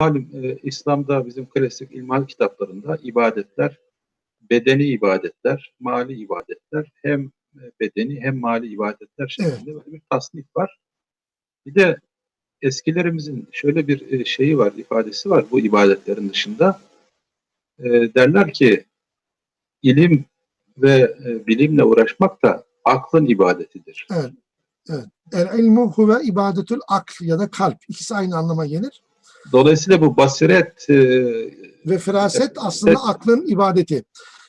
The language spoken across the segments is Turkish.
Malum e, İslam'da bizim klasik ilmihal kitaplarında ibadetler, bedeni ibadetler, mali ibadetler, hem e, bedeni hem mali ibadetler şeklinde böyle bir tasnif var. Bir de eskilerimizin şöyle bir e, şeyi var, ifadesi var bu ibadetlerin dışında. E, derler ki ilim ve e, bilimle uğraşmak da aklın ibadetidir. Evet. Evet. El ilmu huve ibadetül akl ya da kalp. İkisi aynı anlama gelir. Dolayısıyla bu basiret e, Ve feraset Evet. aslında aklın ibadeti.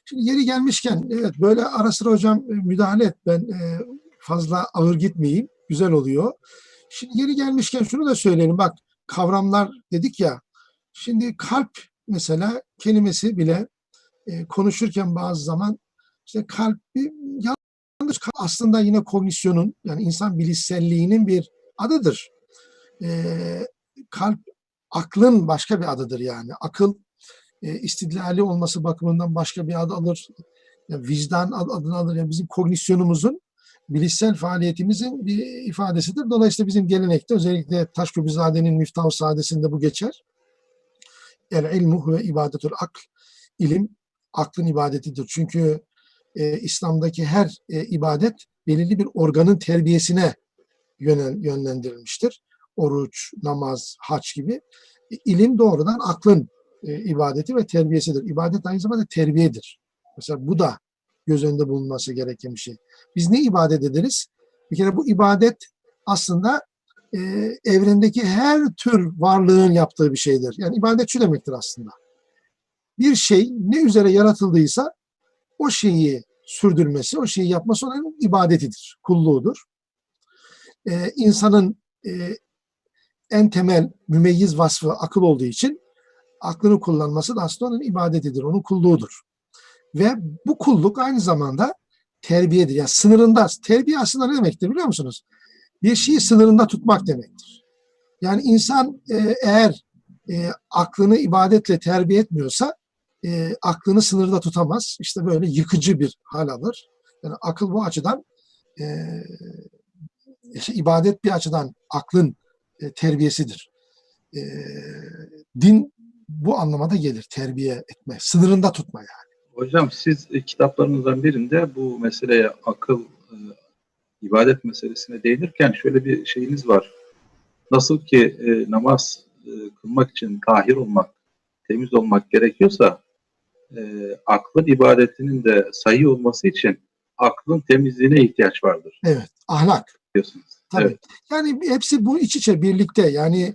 Şimdi yeri gelmişken evet böyle ara sıra hocam e, müdahale et. Ben e, fazla ağır gitmeyeyim. Güzel oluyor. Şimdi yeri gelmişken şunu da söyleyelim. Bak kavramlar dedik ya. Şimdi kalp mesela kelimesi bile e, konuşurken bazı zaman işte kalbi yanlış aslında yine kognisyonun yani insan bilişselliğinin bir adıdır. E, kalp aklın başka bir adıdır yani. Akıl e, istidlali olması bakımından başka bir adı alır. Yani vicdan ad- adını alır. Yani bizim kognisyonumuzun bilişsel faaliyetimizin bir ifadesidir. Dolayısıyla bizim gelenekte özellikle Taşköprüzade'nin Miftah-ı Saadesi'nde bu geçer. El ilmu ve ibadetül akl. İlim aklın ibadetidir. Çünkü e, İslam'daki her e, ibadet belirli bir organın terbiyesine yönel, yönlendirilmiştir. Oruç, namaz, haç gibi. E, İlim doğrudan aklın e, ibadeti ve terbiyesidir. İbadet aynı zamanda terbiyedir. Mesela bu da göz önünde bulunması gereken bir şey. Biz ne ibadet ederiz? Bir kere bu ibadet aslında e, evrendeki her tür varlığın yaptığı bir şeydir. Yani ibadet şu demektir aslında. Bir şey ne üzere yaratıldıysa o şeyi sürdürmesi, o şeyi yapması onun ibadetidir, kulluğudur. E, insanın e, en temel mümeyyiz vasfı akıl olduğu için aklını kullanması da aslında onun ibadetidir, onun kulluğudur. Ve bu kulluk aynı zamanda terbiyedir. Yani sınırında, terbiye aslında ne demektir biliyor musunuz? Bir şeyi sınırında tutmak demektir. Yani insan e, eğer e, aklını ibadetle terbiye etmiyorsa e, aklını sınırda tutamaz. İşte böyle yıkıcı bir hal alır. Yani akıl bu açıdan e, işte ibadet bir açıdan aklın e, terbiyesidir. E, din bu anlamada gelir. Terbiye etme, sınırında tutma yani. Hocam siz e, kitaplarınızdan birinde bu meseleye akıl, e, ibadet meselesine değinirken şöyle bir şeyiniz var. Nasıl ki e, namaz e, kılmak için tahir olmak, temiz olmak gerekiyorsa e, aklın ibadetinin de sahih olması için aklın temizliğine ihtiyaç vardır Evet, ahlak. diyorsunuz. Tabii. Evet. Yani hepsi bu iç içe birlikte. Yani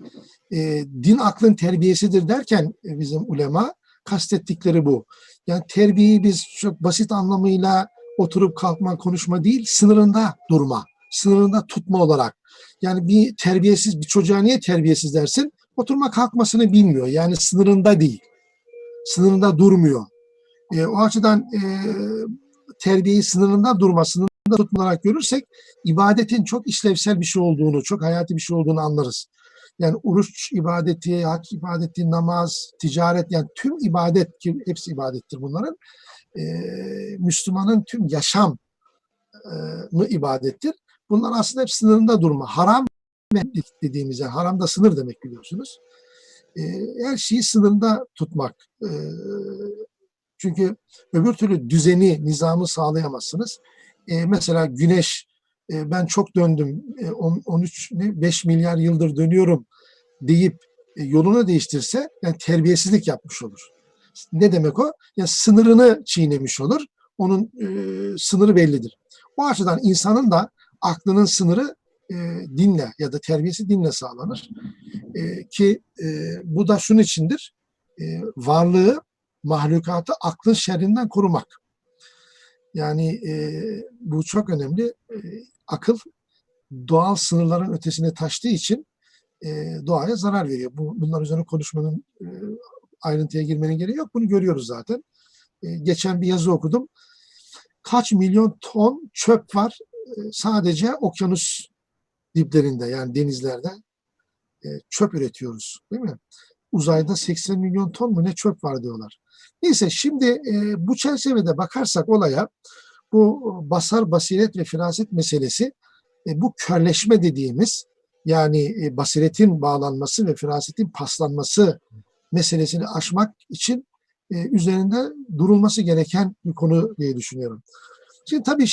e, din aklın terbiyesidir derken e, bizim ulema kastettikleri bu. Yani terbiyeyi biz çok basit anlamıyla oturup kalkma, konuşma değil, sınırında durma, sınırında tutma olarak. Yani bir terbiyesiz bir çocuğa niye terbiyesiz dersin? Oturma kalkmasını bilmiyor. Yani sınırında değil. Sınırında durmuyor. E, o açıdan e, terbiyeyi sınırında durma, sınırında tutma olarak görürsek ibadetin çok işlevsel bir şey olduğunu, çok hayati bir şey olduğunu anlarız. Yani oruç ibadeti, hac ibadeti, namaz, ticaret yani tüm ibadet ki hepsi ibadettir bunların. e, Müslümanın tüm yaşam mı ibadettir. Bunlar aslında hep sınırında durma. Haram dediğimiz yani haram da sınır demek biliyorsunuz. E, her şeyi sınırında tutmak. E, çünkü öbür türlü düzeni, nizamı sağlayamazsınız. E, mesela güneş e, ben çok döndüm, e, on- 13 ne 5 milyar yıldır dönüyorum deyip e, yolunu değiştirse yani terbiyesizlik yapmış olur. Ne demek o? Yani sınırını çiğnemiş olur. Onun e, sınırı bellidir. O açıdan insanın da aklının sınırı e, dinle ya da terbiyesi dinle sağlanır. E, ki e, bu da şunun içindir. E, varlığı, mahlukatı aklın şerrinden korumak. Yani e, bu çok önemli. E, akıl doğal sınırların ötesine taştığı için e, doğaya zarar veriyor. Bu, bunlar üzerine konuşmanın e, ayrıntıya girmenin gereği yok. Bunu görüyoruz zaten. E, geçen bir yazı okudum. Kaç milyon ton çöp var e, sadece okyanus diplerinde yani denizlerde e, çöp üretiyoruz değil mi? Uzayda 80 milyon ton mu ne çöp var diyorlar. Neyse şimdi e, bu çerçevede bakarsak olaya bu basar basiret ve firaset meselesi e, bu körleşme dediğimiz yani e, basiretin bağlanması ve firasetin paslanması meselesini aşmak için e, üzerinde durulması gereken bir konu diye düşünüyorum. Şimdi tabii